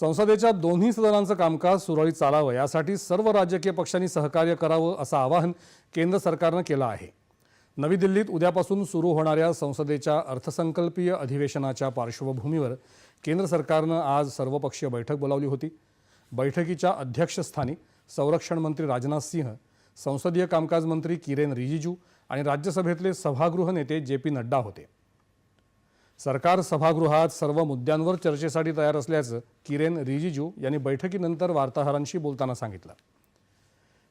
संसदेच्या दोन्ही सदनांचं कामकाज सुरळीत चालावं यासाठी सर्व राजकीय पक्षांनी सहकार्य करावं असं आवाहन केंद्र सरकारनं केलं आहे. नवी दिल्लीत उद्यापासून सुरू होणाऱ्या संसदेच्या अर्थसंकल्पीय अधिवेशनाच्या पार्श्वभूमीवर केंद्र सरकारनं आज सर्वपक्षीय बैठक बोलावली होती. बैठकीच्या अध्यक्षस्थानी संरक्षण मंत्री राजनाथ सिंह संसदीय कामकाज मंत्री किरेन रिजिजू आणि राज्यसभेतले सभागृह नेते जे पी नड्डा होते. सरकार सभागृहात सर्व मुद्द्यांवर चर्चेसाठी तयार असल्याचं किरेन रिजिजू यांनी बैठकीनंतर वार्ताहरांशी बोलताना सांगितलं.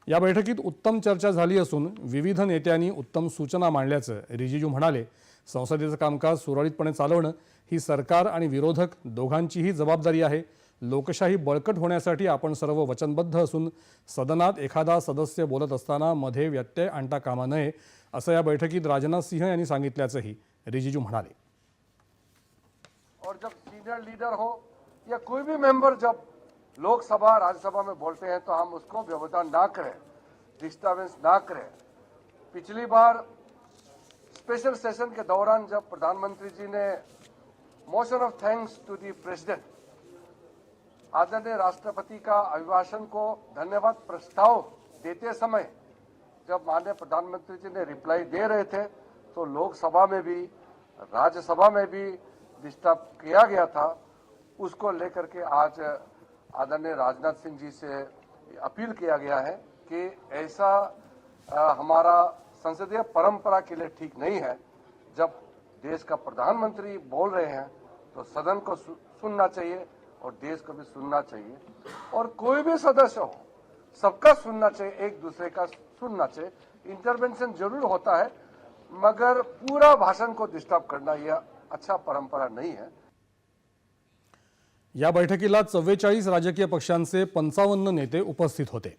या बैठकीत उत्तम चर्चा झाली असून विविध नेत्यांनी उत्तम सूचना मांडल्याचं रिजिजू म्हणाले संसदेचं कामकाज सुरळीतपणे चालवणं ही सरकार आणि विरोधक दोघांचीही जबाबदारी आहे. लोकशाही बळकट होण्यासाठी आपण सर्व वचनबद्ध असून सदनात एखादा सदस्य बोलत असताना मध्ये व्यत्यय आणता कामा नये असं या बैठकीत राजनाथ सिंह यांनी सांगितल्याचंही रिजिजू म्हणाले. और जब सीनियर लीडर हो, या कोई भी मेंबर जब लोकसभा, राज्यसभा में बोलते हैं तो हम उसको व्यवधान ना करें डिस्टर्बेंस ना करें। पिछली बार स्पेशल सेशन के दौरान जब प्रधानमंत्री जी ने motion of thanks to the president आदरणीय राष्ट्रपति का अभिभाषण को धन्यवाद प्रस्ताव देते समय जब माननीय प्रधानमंत्री जी ने रिप्लाई दे रहे थे तो लोकसभा में भी, राज्यसभा में भी डिस्टर्ब किया गया था, उसको लेकर के आज आदरणीय राजनाथ सिंह जी से अपील किया गया है कि ऐसा हमारा संसदीय परंपरा के लिए ठीक नहीं है। जब देश का प्रधानमंत्री बोल रहे हैं तो सदन को सुनना चाहिए और देश को भी सुनना चाहिए। और कोई भी सदस्य हो, सबका सुनना चाहिए, एक दूसरे का सुनना चाहिए। इंटरवेंशन ज़रूर होता है, मगर पूरा भाषण को डिस्टर्ब करना, यह अच्छा परंपरा नहीं है। या बैठकीला चव्वेचाळीस राजकीय पक्षांचे पंचावन्न नेते उपस्थित होते.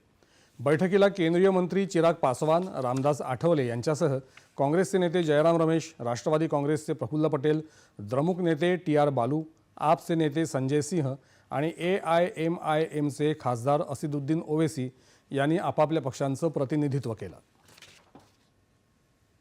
बैठकीला केंद्रीय मंत्री चिराग पासवान रामदास आठवले यांच्यासह काँग्रेसचे नेते जयराम रमेश राष्ट्रवादी काँग्रेसचे प्रफुल्ल पटेल द्रमुक नेते टी आर बालू आपचे नेते संजय सिंह आणि ए आय एम आय एमचे खासदार असिदुद्दीन ओवेसी यांनी आपापल्या पक्षांचं प्रतिनिधित्व केलं.